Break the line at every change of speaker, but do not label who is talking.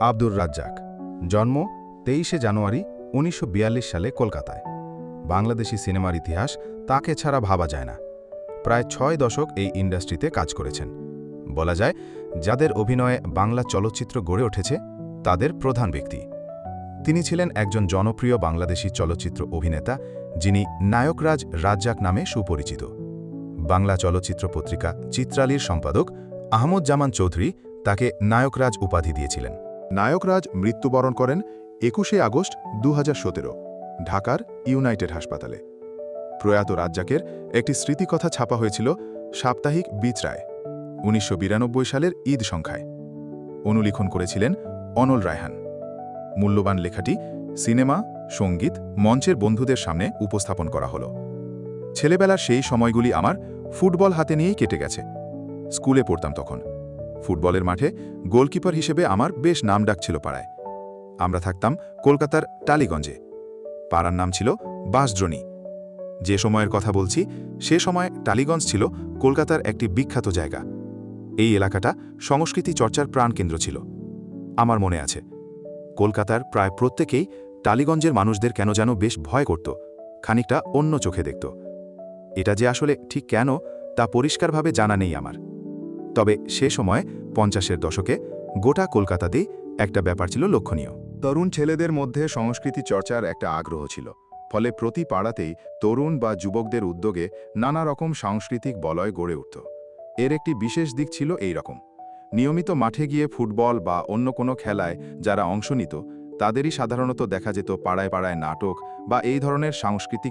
আব্দুর রাজ্জাক, জন্ম তেইশে জানুয়ারি উনিশশো বিয়াল্লিশ সালে কলকাতায়। বাংলাদেশি সিনেমার ইতিহাস তাকে ছাড়া ভাবা যায় না। প্রায় ছয় দশক এই ইন্ডাস্ট্রিতে কাজ করেছেন। বলা যায়, যাদের অভিনয়ে বাংলা চলচ্চিত্র গড়ে উঠেছে, তাদের প্রধান ব্যক্তি। তিনি ছিলেন একজন জনপ্রিয় বাংলাদেশি চলচ্চিত্র অভিনেতা, যিনি নায়করাজ রাজ্জাক নামে সুপরিচিত। বাংলা চলচ্চিত্র পত্রিকা চিত্রালীর সম্পাদক আহমদ জামান চৌধুরী তাকে নায়করাজ উপাধি দিয়েছিলেন।
নায়করাজ মৃত্যুবরণ করেন একুশে আগস্ট দু হাজার সতেরো ঢাকার ইউনাইটেড হাসপাতালে। প্রয়াত রাজ্জাকের একটি স্মৃতিকথা ছাপা হয়েছিল সাপ্তাহিক বিচরায় উনিশশো বিরানব্বই সালের ঈদ সংখ্যায়। অনুলিখন করেছিলেন অনল রায়হান। মূল্যবান লেখাটি সিনেমা, সংগীত, মঞ্চের বন্ধুদের সামনে উপস্থাপন করা হলো। ছেলেবেলার সেই সময়গুলি আমার ফুটবল হাতে নিয়েই কেটে গেছে। স্কুলে পড়তাম তখন। ফুটবলের মাঠে গোলকিপার হিসেবে আমার বেশ নাম ডাক ছিল পাড়ায়। আমরা থাকতাম কলকাতার টালিগঞ্জে। পাড়ার নাম ছিল বাঁশদ্রণী যে সময়ের কথা বলছি, সে সময় টালিগঞ্জ ছিল কলকাতার একটি বিখ্যাত জায়গা। এই এলাকাটা সংস্কৃতি চর্চার প্রাণকেন্দ্র ছিল। আমার মনে আছে, কলকাতার প্রায় প্রত্যেকেই টালিগঞ্জের মানুষদের কেন যেন বেশ ভয় করত, খানিকটা অন্য চোখে দেখত। এটা যে আসলে ঠিক কেন, তা পরিষ্কারভাবে জানা নেই আমার। তবে সে সময় পঞ্চাশের দশকে গোটা কলকাতাতেই একটা ব্যাপার ছিল লক্ষণীয়। তরুণ ছেলেদের মধ্যে সংস্কৃতি চর্চার একটা আগ্রহ ছিল। ফলে প্রতি পাড়াতেই তরুণ বা যুবকদের উদ্যোগে নানা রকম সাংস্কৃতিক বলয় গড়ে উঠত। এর একটি বিশেষ দিক ছিল এই রকম। নিয়মিত মাঠে গিয়ে ফুটবল বা অন্য কোনো খেলায় যারা অংশ নিত, তাদেরই সাধারণত দেখা যেত পাড়ায় পাড়ায় নাটক বা এই ধরনের সাংস্কৃতিক